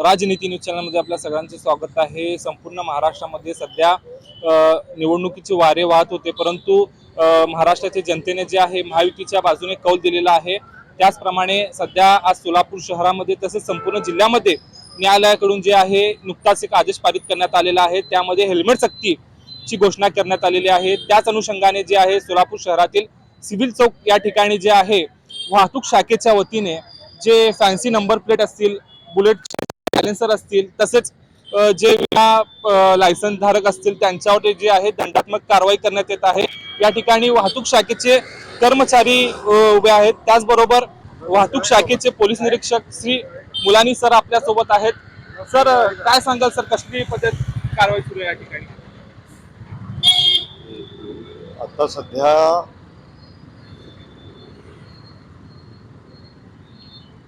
राजनीती न्यूज चॅनलमध्ये आपल्या सगळ्यांचं स्वागत आहे. संपूर्ण महाराष्ट्रामध्ये सध्या निवडणुकीचे वारे वाहत होते. परंतु महाराष्ट्राच्या जनतेने जे आहे महायुतीच्या बाजूने कौल दिलेला आहे. त्याचप्रमाणे सध्या आज सोलापूर शहरामध्ये तसेच संपूर्ण जिल्ह्यामध्ये न्यायालयाकडून जे आहे नुकताच एक आदेश पारित करण्यात आलेला आहे. त्यामध्ये हेल्मेट सक्तीची घोषणा करण्यात आलेली आहे. त्याच अनुषंगाने जे आहे सोलापूर शहरातील सिव्हिल चौक या ठिकाणी जे आहे वाहतूक शाखेच्या वतीने जे फॅन्सी नंबर प्लेट असतील बुलेट सायलेन्सर असतील तसेच जे विमा लायसन्स धारक असतील त्यांच्यावर जे आहे दंडात्मक कारवाई करण्यात येत आहे. या ठिकाणी वाहतूक शाखेचे कर्मचारी उभे आहेत. त्याचबरोबर वाहतूक शाखेचे पोलीस निरीक्षक श्री मुलानी सर आपल्यासोबत आहेत. सर काय सांगाल सर? कसली पद्धत कारवाई सुरू आहे या ठिकाणी? आता सध्या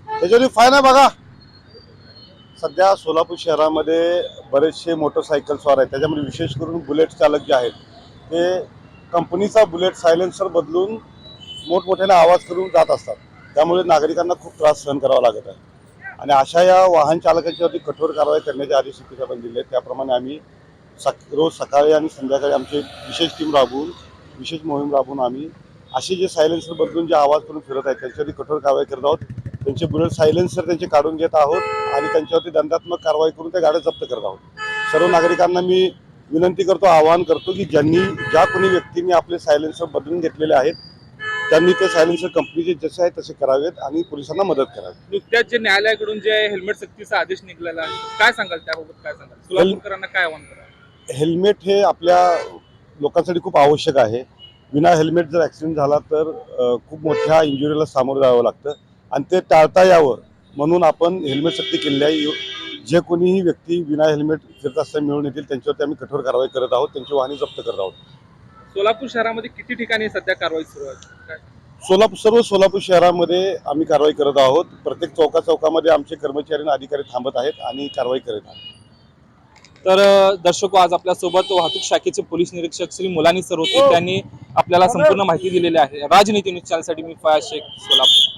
त्याच्यावर फायन आहे बघा. सध्या सोलापूर शहरामध्ये बरेचसे मोटरसायकल स्वार आहेत. त्याच्यामध्ये विशेष करून बुलेट चालक जे आहेत ते कंपनीचा बुलेट सायलेन्सर बदलून मोठमोठ्याने आवाज करून जात असतात. त्यामुळे नागरिकांना खूप त्रास सहन करावा लागत आहे. आणि अशा या वाहन चालकांच्यावरती कठोर कारवाई करण्याचे आदेश सिटी आपण दिले आहेत. त्याप्रमाणे आम्ही सक रोज सकाळी आणि संध्याकाळी आमची विशेष टीम राबवून विशेष मोहीम राबवून आम्ही असे जे सायलेन्सर बदलून जे आवाज करून फिरत आहेत त्यांच्यावरती कठोर कारवाई करत आहोत. त्यांचे बुलेट सायलेन्सर त्यांचे काढून घेत आहोत आणि त्यांच्यावरती दंडात्मक कारवाई करून त्या गाड्या जप्त करत आहोत. सर्व नागरिकांना मी विनंती करतो आवाहन करतो की ज्यांनी ज्या कोणी व्यक्तींनी आपले सायलेन्सर बदलून घेतलेले आहेत त्यांनी ते सायलेन्सर कंपनीचे जसे आहेत तसे करावेत आणि पोलिसांना मदत करावी. नुकत्याच जे न्यायालयाकडून जे हेल्मेट सक्तीचा आदेश निघालेला आहे काय सांगाल त्याबाबत काय सांगाल? सोलापूरकरांना काय आव्हान करा हेल्मेट हे आपल्या लोकांसाठी खूप आवश्यक आहे. विना हेल्मेट जर ॲक्सिडेंट झाला तर खूप मोठ्या इंजुरीला सामोरं जावं लागतं. आणि ते टाळता यावं म्हणून आपण हेल्मेट सक्ती केलेली आहे. यो- जे कोणीही व्यक्ती विना हेल्मेट फिरत असताना मिळून येतील त्यांच्यावरती आम्ही कठोर कारवाई करत आहोत त्यांची वाहने जप्त करत आहोत. सोलापूर शहरामध्ये किती ठिकाणी सध्या कारवाई सुरू आहे? काय? सोलापूर सर्व सोलापूर शहरामध्ये आम्ही कारवाई करत आहोत. प्रत्येक चौका चौकामध्ये आमचे कर्मचारी आणि अधिकारी थांबत आहेत आणि कारवाई करत आहेत. तर अ, दर्शको आज आपल्यासोबत वाहतूक शाखेचे पोलीस निरीक्षक श्री मुलानी सर होते. त्यांनी आपल्याला संपूर्ण माहिती दिलेली आहे. राजनीती न्यूज चॅनलसाठी मी फयाज शेख सोलापूर.